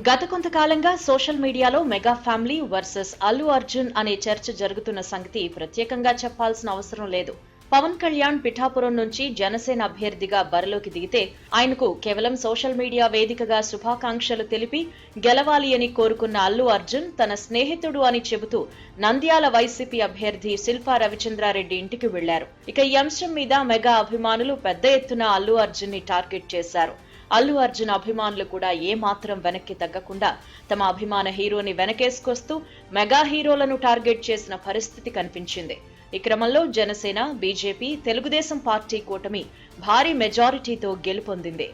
గత కొంతకాలంగా సోషల్ మీడియాలో mega family versus Allu Arjun అనే చర్చ జరుగుతున్న సంగతి ప్రత్యేకంగా చెప్పాల్సిన అవసరం లేదు. పవన్ కళ్యాణ్ పిఠాపురం నుంచి జనసేన అభ్యర్థిగా బరిలోకి దిగితే ఆయనకు కేవలం సోషల్ మీడియా వేదికగా శుభాకాంక్షలు తెలిపి గెలవాలి అని కోరుకున్న అల్లు అర్జున్ తన స్నేహితుడు అని చెబుతూ నంద్యాల వైసీపీ అభ్యర్థి శిల్పా రవిచంద్రారెడ్డి ఇంటికి వెళ్ళారు. ఇక ఈ అంశం మీద మెగా అభిమానులు పెద్ద ఎత్తున అల్లు అర్జున్ని టార్గెట్ చేశారు. అల్లు అర్జున్ అభిమానులు కూడా ఏ మాత్రం వెనక్కి తగ్గకుండా తమ అభిమాన హీరోని వెనకేసుకొస్తూ మెగా హీరోలను టార్గెట్ చేసిన పరిస్థితి కనిపించింది. ఈ క్రమంలో జనసేన బీజేపీ తెలుగుదేశం పార్టీ కూటమి భారీ మెజారిటీతో గెలుపొందింది.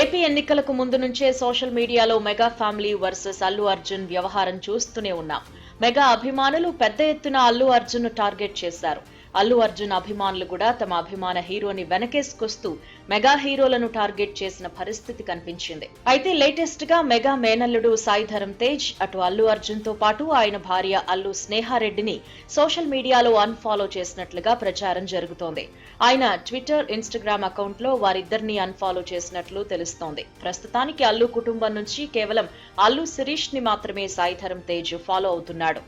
ఏపీ ఎన్నికలకు ముందు నుంచే సోషల్ మీడియాలో mega family versus Allu Arjun వ్యవహారం చూస్తూనే ఉన్నాం. మెగా అభిమానులు పెద్ద ఎత్తున అల్లు అర్జున్ టార్గెట్ చేశారు. అల్లు అర్జున్ అభిమానులు కూడా తమ అభిమాన హీరోని వెనకేసుకొస్తూ మెగా హీరోలను టార్గెట్ చేసిన పరిస్థితి కనిపించింది. అయితే లేటెస్ట్గా మెగా మేనల్లుడు సాయిధరం తేజ్ అటు అల్లు అర్జున్తో పాటు ఆయన భార్య అల్లు స్నేహారెడ్డిని సోషల్ మీడియాలో అన్ఫాలో చేసినట్లుగా ప్రచారం జరుగుతోంది. ఆయన ట్విట్టర్ ఇన్స్టాగ్రామ్ అకౌంట్లో వారిద్దరిని అన్ఫాలో చేసినట్లు తెలుస్తోంది. ప్రస్తుతానికి అల్లు కుటుంబం నుంచి కేవలం అల్లు శిరీష్ని మాత్రమే సాయిధరం తేజ్ ఫాలో అవుతున్నాడు.